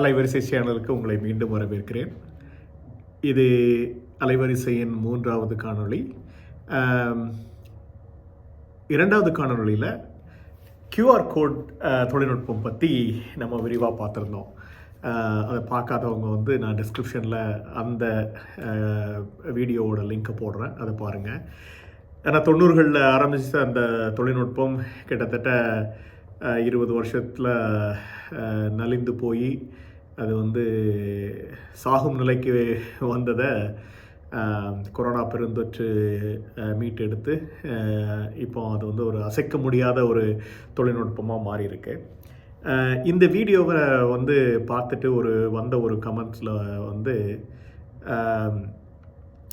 அலைவரிசை சேனலுக்கு உங்களை மீண்டும் வரவேற்கிறேன். இது அலைவரிசையின் மூன்றாவது காணொளி. இரண்டாவது காணொளியில் கியூஆர் கோட் தொழில்நுட்பம் பற்றி நம்ம விரிவாக பார்த்துருந்தோம். அதை பார்க்காதவங்க வந்து நான் டிஸ்கிரிப்ஷனில் அந்த வீடியோவோட லிங்க்கை போடுறேன். அதை பாருங்கள் ஏன்னா தொண்ணூறுகளில் ஆரம்பித்த அந்த தொழில்நுட்பம் கிட்டத்தட்ட இருபது வருஷத்தில் நலிந்து போய் அது வந்து சாகும் நிலைக்கு வந்ததை கொரோனா பெருந்தொற்று மீட்டெடுத்து இப்போ அது வந்து ஒரு அசைக்க முடியாத ஒரு தொழில்நுட்பமாக மாறியிருக்கு. இந்த வீடியோவை வந்து பார்த்துட்டு ஒரு வந்த ஒரு கமெண்ட்ஸில் வந்து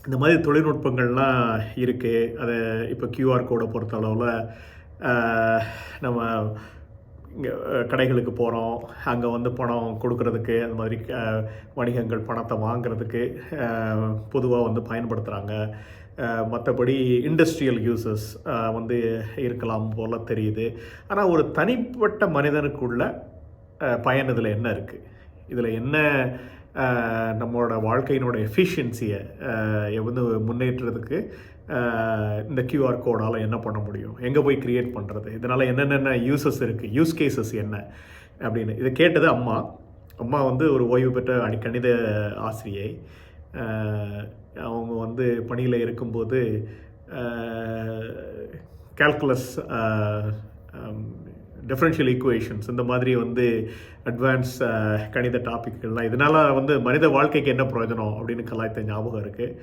இந்த மாதிரி தொழில்நுட்பங்கள்லாம் இருக்குது அதை இப்போ கியூஆர் கோடை பொறுத்த அளவில் நம்ம இங்கே கடைகளுக்கு போகிறோம் அங்கே வந்து பணம் கொடுக்கறதுக்கு அந்த மாதிரி வணிகங்கள் பணத்தை வாங்குறதுக்கு பொதுவாக வந்து பயன்படுத்துகிறாங்க மற்றபடி இண்டஸ்ட்ரியல் யூசஸ் வந்து இருக்கலாம் போல் தெரியுது. ஆனால் ஒரு தனிப்பட்ட மனிதனுக்குள்ள பயன் இதில் என்ன இருக்குது இதில் என்ன நம்மளோட வாழ்க்கையினோட எஃபிஷியன்சியை வந்து முன்னேற்றத்துக்கு இந்த கியூஆர் கோடால் என்ன பண்ண முடியும்? எங்கே போய் க்ரியேட் பண்ணுறது இதனால் என்னென்ன யூசஸ் இருக்குது யூஸ் கேசஸ் என்ன? அப்படின்னு. இதை கேட்டது அம்மா. அம்மா வந்து ஒரு ஓய்வு பெற்ற அடி கணித ஆசிரியை அவங்க வந்து பணியில் இருக்கும்போது கேல்குலஸ் டிஃப்ரென்ஷியல் ஈக்குவேஷன்ஸ் இந்த மாதிரி வந்து அட்வான்ஸ் கணித டாபிக்கள்லாம் இதனால் வந்து மனித வாழ்க்கைக்கு என்ன பிரயோஜனம் அப்படின்னு கலாய்த்த ஞாபகம் இருக்குது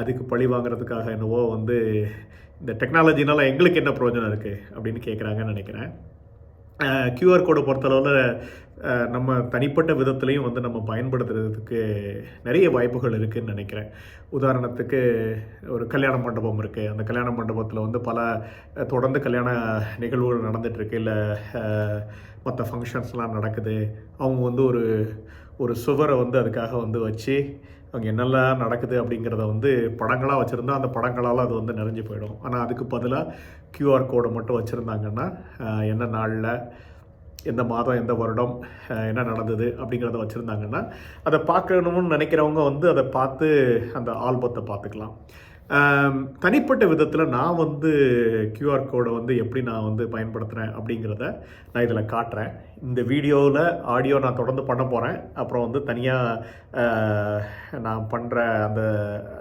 அதுக்கு பழி வாங்குறதுக்காக என்னவோ வந்து இந்த டெக்னாலஜினால் எங்களுக்கு என்ன பிரயோஜனம் இருக்குது அப்படின்னு கேட்குறாங்கன்னு நினைக்கிறேன். கியூஆர் கோடை பொறுத்தளவில் நம்ம தனிப்பட்ட விதத்துலேயும் வந்து நம்ம பயன்படுத்துறதுக்கு நிறைய வாய்ப்புகள் இருக்குதுன்னு நினைக்கிறேன். உதாரணத்துக்கு ஒரு கல்யாண மண்டபம் இருக்குது அந்த கல்யாண மண்டபத்தில் வந்து பல தொடர்ந்து கல்யாண நிகழ்வுகள் நடந்துகிட்ருக்கு இல்லை மற்ற ஃபங்க்ஷன்ஸ்லாம் நடக்குது. அவங்க வந்து ஒரு ஒரு சுவரை வந்து அதுக்காக வந்து வச்சு அங்கே என்னெல்லாம் நடக்குது அப்படிங்கிறத வந்து படங்களாக வச்சுருந்தா அந்த படங்களால் அது வந்து நிறைஞ்சு போயிடும். ஆனால் அதுக்கு பதிலாக க்யூஆர் கோடை மட்டும் வச்சுருந்தாங்கன்னா என்ன நாளில் எந்த மாதம் எந்த வருடம் என்ன நடந்தது அப்படிங்கிறத வச்சுருந்தாங்கன்னா அதை பார்க்கணும்னு நினைக்கிறவங்க வந்து அதை பார்த்து அந்த ஆல்பத்தை பார்த்துக்கலாம். தனிப்பட்ட விதத்தில் நான் வந்து கியூஆர் கோடை வந்து எப்படி நான் வந்து பயன்படுத்துகிறேன் அப்படிங்கிறத நான் இதில் காட்டுறேன். இந்த வீடியோவில் ஆடியோ நான் தொடர்ந்து பண்ண போகிறேன் அப்புறம் வந்து தனியாக நான் பண்ணுற அந்த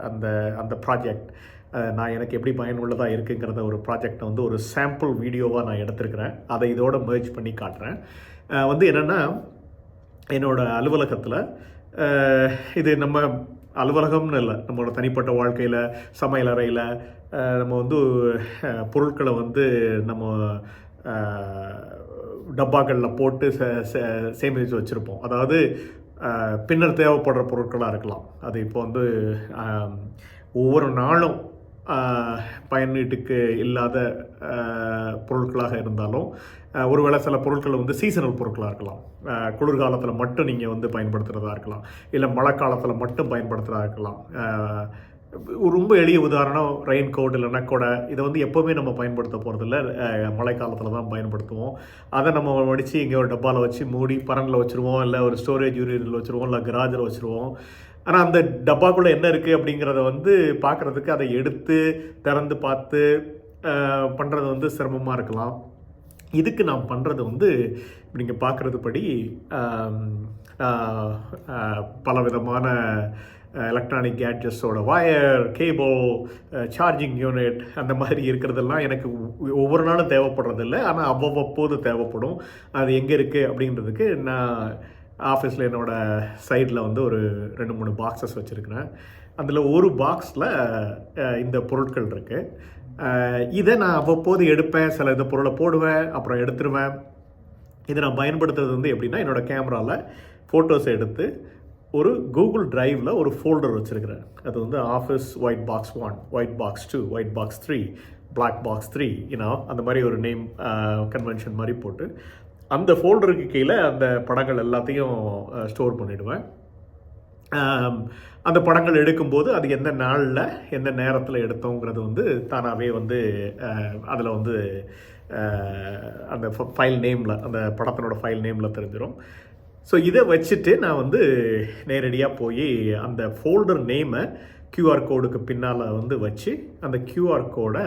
அந்த அந்த ப்ராஜெக்ட் நான் எனக்கு எப்படி பயனுள்ளதாக இருக்குங்கிறத ஒரு ப்ராஜெக்டை வந்து ஒரு சாம்பிள் வீடியோவாக நான் எடுத்திருக்கிறேன். அதை இதோட merge பண்ணி காட்டுறேன். வந்து என்னென்னா என்னோட அலுவலகத்தில் இது நம்ம அலுவலகம்னு இல்லை நம்மளோட தனிப்பட்ட வாழ்க்கையில் சமையல் அறையில் நம்ம வந்து பொருட்களை வந்து நம்ம டப்பாக்களில் போட்டு சே- சே- சேமித்து வச்சுருப்போம். அதாவது பின்னர் தேவைப்படுற பொருட்களாக இருக்கலாம். அது இப்போ வந்து ஒவ்வொரு நாளும் பயனீட்டுக்கு இல்லாத பொருட்களாக இருந்தாலும் ஒருவேளை சில பொருட்கள் வந்து சீசனல் பொருட்களாக இருக்கலாம். குளிர்காலத்தில் மட்டும் நீங்கள் வந்து பயன்படுத்துகிறதா இருக்கலாம். இல்லை மழை காலத்தில் மட்டும் பயன்படுத்துகிறதா இருக்கலாம். ஒரு ரொம்ப எளிய உதாரணம் ரெயின் கோட் இல்லைன்னா கொடை. இதை வந்து எப்போவுமே நம்ம பயன்படுத்த போகிறதில்ல மழைக்காலத்தில் தான் பயன்படுத்துவோம். அதை நம்ம வடித்து இங்கே ஒரு டப்பாவில் வச்சு மூடி பரனில் வச்சுருவோம். இல்லை ஒரு ஸ்டோரேஜ் யூரியனில் வச்சுருவோம். இல்லை கிராஜில் வச்சுருவோம். ஆனால் அந்த டப்பாக்குள்ளே என்ன இருக்குது அப்படிங்கிறத வந்து பார்க்குறதுக்கு அதை எடுத்து திறந்து பார்த்து பண்ணுறது வந்து சிரமமாக இருக்கலாம். இதுக்கு நான் பண்ணுறது வந்து நீங்கள் பார்க்குறது படி பல விதமான பலவிதமான எலக்ட்ரானிக் கேட்ஜெட்ஸோட வயர் கேபிள் சார்ஜிங் யூனிட் அந்த மாதிரி இருக்கிறதெல்லாம் எனக்கு ஒவ்வொரு நாளும் தேவைப்படுறதில்ல. ஆனால் அவ்வப்போது தேவைப்படும். அது எங்கே இருக்குது அப்படின்றதுக்கு நான் ஆஃபீஸில் என்னோட சைடில் வந்து ஒரு ரெண்டு மூணு பாக்ஸஸ் வச்சுருக்கிறேன். அதில் ஒரு பாக்ஸில் இந்த பொருட்கள் இருக்குது இதை நான் அவ்வப்போது எடுப்பேன். சில இந்த பொருளை போடுவேன் அப்புறம் எடுத்துருவேன். இதை நான் பயன்படுத்துறது வந்து எப்படின்னா என்னோட கேமராவில் ஃபோட்டோஸ் எடுத்து ஒரு கூகுள் ட்ரைவில் ஒரு ஃபோல்டர் வச்சுருக்கிறேன். அது வந்து office white box one white box two white box three black box three you know அந்த மாதிரி ஒரு நேம் கன்வென்ஷன் மாதிரி போட்டு அந்த ஃபோல்டருக்கு கீழே அந்த படங்கள் எல்லாத்தையும் ஸ்டோர் பண்ணிவிடுவேன் அந்த படங்கள் எடுக்கும்போது அது எந்த நாளில் எந்த நேரத்தில் எடுத்தோங்கிறது வந்து தானாகவே வந்து அதில் வந்து அந்த ஃபைல் நேமில் அந்த படத்தினோட ஃபைல் நேமில் தெரிஞ்சிடும் ஸோ இதை வச்சுட்டு நான் வந்து நேரடியாக போய் அந்த ஃபோல்டர் நேமை கியூஆர் கோடுக்கு பின்னால் வந்து வச்சு அந்த கியூஆர் கோடை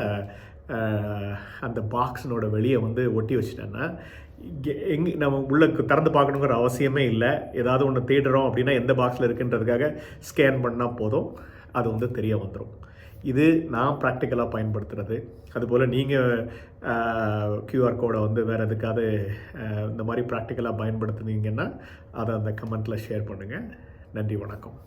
அந்த பாக்ஸினோட வெளியே வந்து ஒட்டி வச்சிட்டேன்னா இங்கே எங்கே நம்ம உள்ள திறந்து பார்க்கணுங்கிற அவசியமே இல்லை. ஏதாவது ஒன்று தேடுறோம் அப்படின்னா எந்த பாக்ஸில் இருக்குன்றதுக்காக ஸ்கேன் பண்ணால் போதும். அது வந்து தெரிய வந்துடும் இது நான் ப்ராக்டிக்கலாக பயன்படுத்துகிறது அதுபோல் நீங்கள் க்யூஆர் கோடை வந்து வேறு எதுக்காவது இந்த மாதிரி ப்ராக்டிக்கலாக பயன்படுத்துனீங்கன்னா அதை அந்த கமெண்ட்டில் ஷேர் பண்ணுங்கள் நன்றி வணக்கம்.